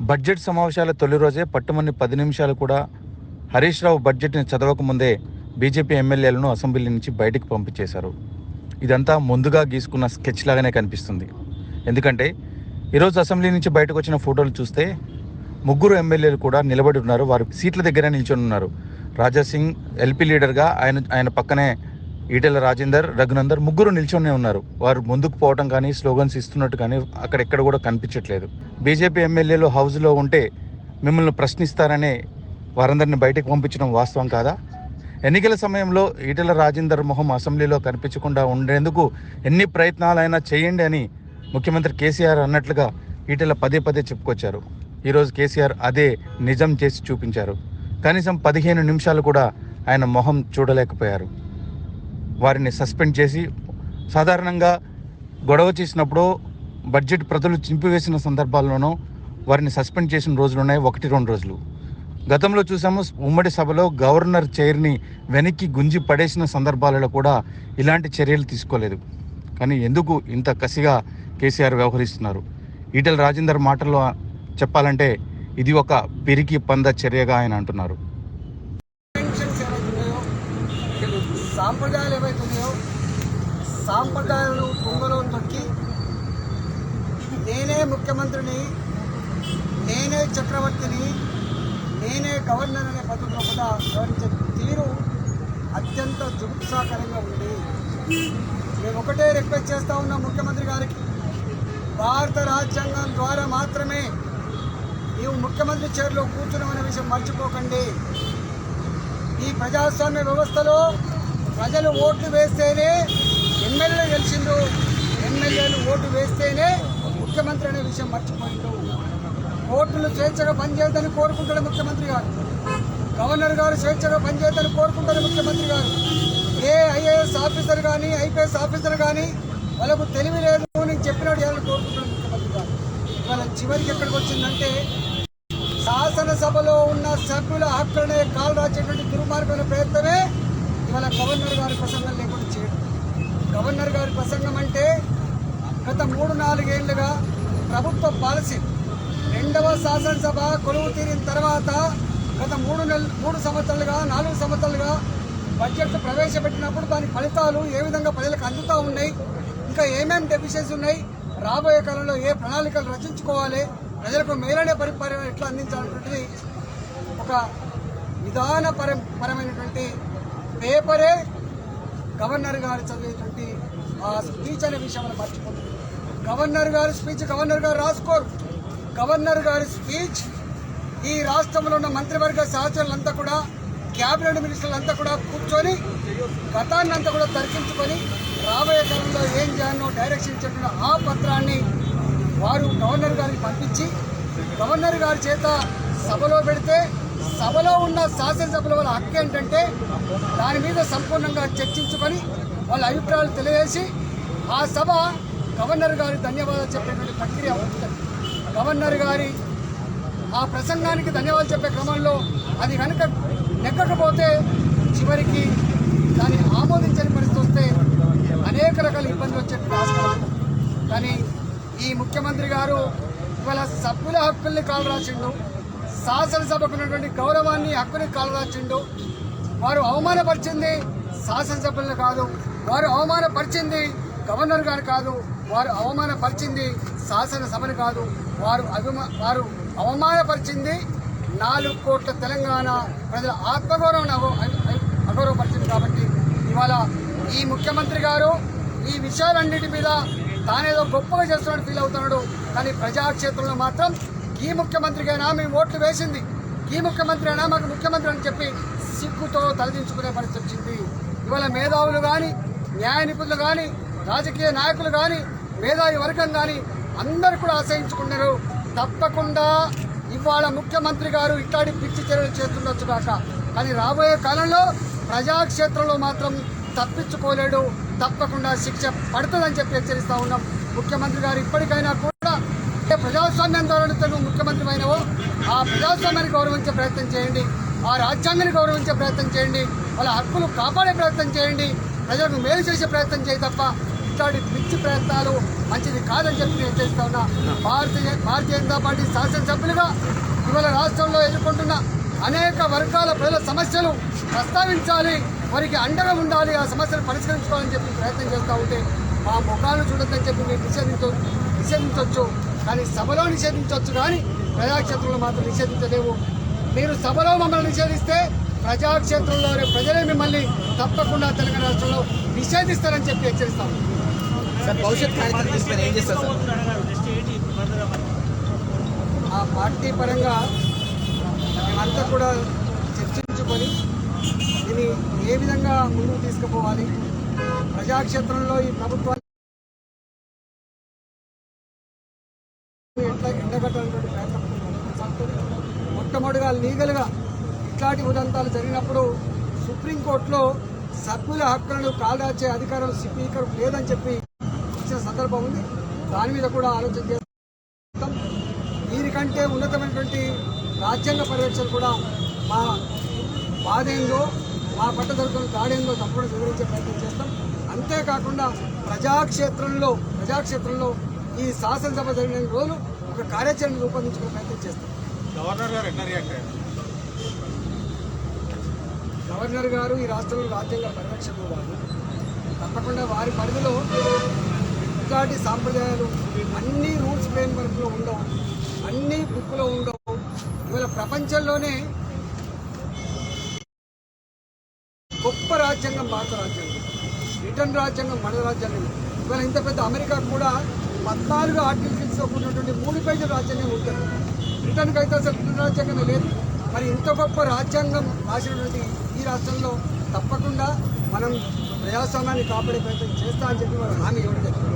Budget సమావేశాల తొలి రోజే పట్టుమని పది నిమిషాలు కూడా హరీష్ రావు బడ్జెట్ని చదవకముందే బీజేపీ ఎమ్మెల్యేలను అసెంబ్లీ నుంచి బయటకు పంపించేశారు. ఇదంతా ముందుగా గీసుకున్న స్కెచ్ లాగానే కనిపిస్తుంది. ఎందుకంటే ఈరోజు అసెంబ్లీ నుంచి బయటకు వచ్చిన ఫోటోలు చూస్తే ముగ్గురు ఎమ్మెల్యేలు కూడా నిలబడి ఉన్నారు. వారు సీట్ల దగ్గర నిల్చొని ఉన్నారు. రాజా సింగ్ ఎల్పీ లీడర్గా ఆయన ఆయన పక్కనే ఈటెల రాజేందర్ రఘునందర్ ముగ్గురు నిల్చొని ఉన్నారు. వారు ముందుకు పోవటం కానీ స్లోగన్స్ ఇస్తున్నట్టు కానీ అక్కడెక్కడ కూడా కనిపించట్లేదు. బీజేపీ ఎమ్మెల్యేలు హౌస్లో ఉంటే మిమ్మల్ని ప్రశ్నిస్తారనే వారందరిని బయటకు పంపించడం వాస్తవం కాదా? ఎన్నికల సమయంలో ఈటెల రాజేందర్ మొహం అసెంబ్లీలో కనిపించకుండా ఉండేందుకు ఎన్ని ప్రయత్నాలైనా చేయండి అని ముఖ్యమంత్రి కేసీఆర్ అన్నట్లుగా ఈటెల పదే పదే చెప్పుకొచ్చారు. ఈరోజు కేసీఆర్ అదే నిజం చేసి చూపించారు. కనీసం పదిహేను నిమిషాలు కూడా ఆయన మొహం చూడలేకపోయారు. వారిని సస్పెండ్ చేసి సాధారణంగా గొడవ చేసినప్పుడు బడ్జెట్ ప్రజలు చింపివేసిన సందర్భాల్లోనూ వారిని సస్పెండ్ చేసిన రోజులు ఉన్నాయి ఒకటి రెండు రోజులు. గతంలో చూసాము ఉమ్మడి సభలో గవర్నర్ చైర్ని వెనక్కి గుంజి పడేసిన సందర్భాలలో కూడా ఇలాంటి చర్యలు తీసుకోలేదు. కానీ ఎందుకు ఇంత కసిగా కేసీఆర్ వ్యవహరిస్తున్నారు? ఈటల రాజేందర్ మాటల్లో చెప్పాలంటే ఇది ఒక పిరికి పంద చర్యగా ఆయన అంటున్నారు. సాంప్రదాయాలు ఏవైతున్నాయో సాంప్రదాయాలను పొంగలో తొక్కి నేనే ముఖ్యమంత్రిని నేనే చక్రవర్తిని నేనే గవర్నర్ అనే పద్ధతిలో కూడా వ్యవహరించే తీరు అత్యంత జుగుప్సాకరంగా ఉంది. మేము ఒకటే రిక్వెస్ట్ చేస్తూ ఉన్నాం ముఖ్యమంత్రి గారికి. భారత రాజ్యాంగం ద్వారా మాత్రమే నీవు ముఖ్యమంత్రి చైర్లో కూర్చున్నామనే విషయం మర్చిపోకండి. ఈ ప్రజాస్వామ్య వ్యవస్థలో ప్రజలు ఓట్లు వేస్తేనే ఎమ్మెల్యేలు గెలిచిండు ఎమ్మెల్యేలు ఓటు వేస్తేనే ముఖ్యమంత్రి అనే విషయం మర్చిపోయిండు ఓట్లు స్వేచ్ఛగా పనిచేయద్దని కోరుకుంటాడు ముఖ్యమంత్రి గారు. గవర్నర్ గారు స్వేచ్ఛగా పనిచేయద్దని కోరుకుంటారు ముఖ్యమంత్రి గారు. ఏ ఐఏఎస్ ఆఫీసర్ కానీ ఐపీఎస్ ఆఫీసర్ కానీ వాళ్ళకు తెలివి లేదు నేను చెప్పినట్టు చేయాలని కోరుకుంటాడు ముఖ్యమంత్రి గారు. ఇవాళ చివరికి ఎక్కడికి వచ్చిందంటే శాసనసభలో ఉన్న సభ్యుల హక్కులనే కాలు రాచేటువంటి దుర్మార్గమైన ప్రయత్నమే మన గవర్నర్ గారి ప్రసంగం లేకుండా చేయడం. గవర్నర్ గారి ప్రసంగం అంటే గత మూడు నాలుగేళ్ళుగా ప్రభుత్వ పాలసీ రెండవ శాసనసభ కొలువు తీరిన తర్వాత గత మూడు నెల మూడు సంవత్సరాలుగా నాలుగు సంవత్సరాలుగా బడ్జెట్ ప్రవేశపెట్టినప్పుడు దాని ఫలితాలు ఏ విధంగా ప్రజలకు అందుతూ ఉన్నాయి ఇంకా ఏమేమి డెఫిషియన్స్ ఉన్నాయి రాబోయే కాలంలో ఏ ప్రణాళికలు రచించుకోవాలి ప్రజలకు మేలనే పరిపాలన ఎట్లా అందించాలనేటువంటిది ఒక విధానపర పరమైనటువంటి పేపరే గవర్నర్ గారు చదివేటువంటి ఆ స్పీచ్ అనే విషయాన్ని మర్చిపోతుంది గవర్నర్ గారి స్పీచ్ గవర్నర్ గారు రాసుకోరు. గవర్నర్ గారి స్పీచ్ ఈ రాష్ట్రంలో ఉన్న మంత్రివర్గ సహచరులంతా కూడా క్యాబినెట్ మినిస్టర్లంతా కూడా కూర్చొని గతాన్ని అంతా కూడా తర్కించుకొని రాబోయే కాలంలో ఏం చేయాలో డైరెక్షన్ ఇచ్చేటువంటి ఆ పత్రాన్ని వారు గవర్నర్ గారికి పంపించి గవర్నర్ గారి చేత సభలో పెడితే సభలో ఉన్న శాసనసభల వాళ్ళ హక్కు ఏంటంటే దాని మీద సంపూర్ణంగా చర్చించుకొని వాళ్ళ అభిప్రాయాలు తెలియజేసి ఆ సభ గవర్నర్ గారి ధన్యవాదాలు చెప్పేటువంటి ప్రక్రియ ఉంటుంది గవర్నర్ గారి ఆ ప్రసంగానికి ధన్యవాదాలు చెప్పే క్రమంలో అది కనుక నెగ్గకపోతే చివరికి దాన్ని ఆమోదించని పరిస్థితి వస్తే అనేక రకాల ఇబ్బందులు వచ్చేటువంటి ఆస్కారం కానీ ఈ ముఖ్యమంత్రి గారు ఇవాళ సభ్యుల హక్కుల్ని కాలు రాసిండు శాసనసభకు ఉన్నటువంటి గౌరవాన్ని హక్కుని కాలరాచిండు. వారు అవమానపరిచింది శాసనసభ్యులను కాదు వారు అవమానపరిచింది గవర్నర్ గారు కాదు వారు అవమానపరిచింది శాసనసభను కాదు వారు అభిమా వారు అవమానపరిచింది నాలుగు కోట్ల తెలంగాణ ప్రజల ఆత్మగౌరవం అగౌరవపరిచింది కాబట్టి ఇవాళ ఈ ముఖ్యమంత్రి గారు ఈ విషయాలన్నిటి మీద తానేదో గొప్పగా చేస్తున్నట్టు ఫీల్ అవుతున్నాడు. కానీ ప్రజాక్షేత్రంలో మాత్రం ఈ ముఖ్యమంత్రికైనా మేము ఓట్లు వేసింది. ఈ ముఖ్యమంత్రి అయినా మాకు ముఖ్యమంత్రి అని చెప్పి సిగ్గుతో తలదించుకునే పరిస్థితి వచ్చింది. ఇవాళ మేధావులు కానీ న్యాయ నిపుణులు కానీ రాజకీయ నాయకులు కానీ మేధావి వర్గం కానీ అందరు కూడా ఆశ్రయించుకున్నారు తప్పకుండా ఇవాళ ముఖ్యమంత్రి గారు ఇట్లాంటి పిచ్చి చర్యలు చేస్తుండొచ్చు కాక కానీ రాబోయే కాలంలో ప్రజాక్షేత్రంలో మాత్రం తప్పించుకోలేడు తప్పకుండా శిక్ష పడుతుందని చెప్పి హెచ్చరిస్తా ఉన్నాం. ముఖ్యమంత్రి గారు ఇప్పటికైనా కూడా ప్రజాస్వామ్యం ధోరణితో నువ్వు ముఖ్యమంత్రి అయినవో ఆ ప్రజాస్వామ్యాన్ని గౌరవించే ప్రయత్నం చేయండి ఆ రాజ్యాంగాన్ని గౌరవించే ప్రయత్నం చేయండి వాళ్ళ హక్కులు కాపాడే ప్రయత్నం చేయండి ప్రజలకు మేలు చేసే ప్రయత్నం చేయి తప్ప ఇట్లాంటి పిచ్చి ప్రయత్నాలు మంచిది కాదని చెప్పి నేను చేస్తా ఉన్నా. భారతీయ భారతీయ జనతా పార్టీ శాసనసభ్యులుగా ఇవాళ రాష్ట్రంలో ఎదుర్కొంటున్న అనేక వర్గాల ప్రజల సమస్యలు ప్రస్తావించాలి వారికి అండగా ఉండాలి ఆ సమస్యలు పరిష్కరించుకోవాలని చెప్పి ప్రయత్నం చేస్తూ ఉంటే మా ముఖాలను చూడొద్దని చెప్పి మీరు నిషేధించ నిషేధించవచ్చు కానీ సభలో నిషేధించవచ్చు కానీ ప్రజాక్షేత్రంలో మాత్రం నిషేధించలేవు. మీరు సభలో మమ్మల్ని నిషేధిస్తే ప్రజాక్షేత్రంలోనే ప్రజలే మిమ్మల్ని తప్పకుండా తెలంగాణ రాష్ట్రంలో నిషేధిస్తారని చెప్పి హెచ్చరిస్తాం. ఆ పార్టీ పరంగా మేమంతా కూడా చర్చించుకొని దీన్ని ఏ విధంగా ముందుకు తీసుకుపోవాలి? ప్రజాక్షేత్రంలో ఈ ప్రభుత్వాన్ని ఎట్లా ప్రయత్నం మొట్టమొదటిగా లీగల్గా ఇట్లాంటి ఉదంతాలు జరిగినప్పుడు సుప్రీంకోర్టులో సభ్యుల హక్కులను కాల్దాచే అధికారం స్పీకర్ లేదని చెప్పి ఇచ్చిన సందర్భం ఉంది. దాని మీద కూడా ఆలోచన చేస్తాం. దీనికంటే ఉన్నతమైనటువంటి రాజ్యాంగ పరిరక్షణ కూడా మా బాధేందో మా పట్టదొరకలు దాడేందో తప్పకుండా వివరించే ప్రయత్నం చేస్తాం. అంతేకాకుండా ప్రజాక్షేత్రంలో ప్రజాక్షేత్రంలో ఈ శాసనసభ జరిగిన రోజులు ఒక కార్యాచరణ రూపొందించుకునే ప్రయత్నం చేస్తాం. గవర్నర్ గారు ఎట్లా రియాక్ట్ అయ్యారు? గవర్నర్ గారు ఈ రాష్ట్రంలో రాజ్యాంగ పరిరక్షకులు వారు. తప్పకుండా వారి పరిధిలో ఇట్లాంటి సాంప్రదాయాలు అన్ని రూల్స్ ఫ్రేమ్ వర్క్లో ఉండవు అన్ని బుక్లో ఉండవు. ఇవాళ ప్రపంచంలోనే గొప్ప రాజ్యాంగం భారత రాజ్యాంగం బ్రిటన్ రాజ్యాంగం మన రాజ్యాంగం. ఇవాళ ఇంత పెద్ద అమెరికా కూడా పద్నాలుగు ఆర్టికల్స్తో కూడినటువంటి మూడు పేజీల రాజ్యాంగం ఉంటుంది బ్రిటన్కి అయితే అసలు రాజ్యాంగం లేదు. మరి ఇంత గొప్ప రాజ్యాంగం రాసినటువంటి ఈ రాష్ట్రంలో తప్పకుండా మనం ప్రజాస్వామ్యాన్ని కాపాడే ప్రయత్నం చేస్తా అని చెప్పి మనం హామీ ఇవ్వడం జరిగింది.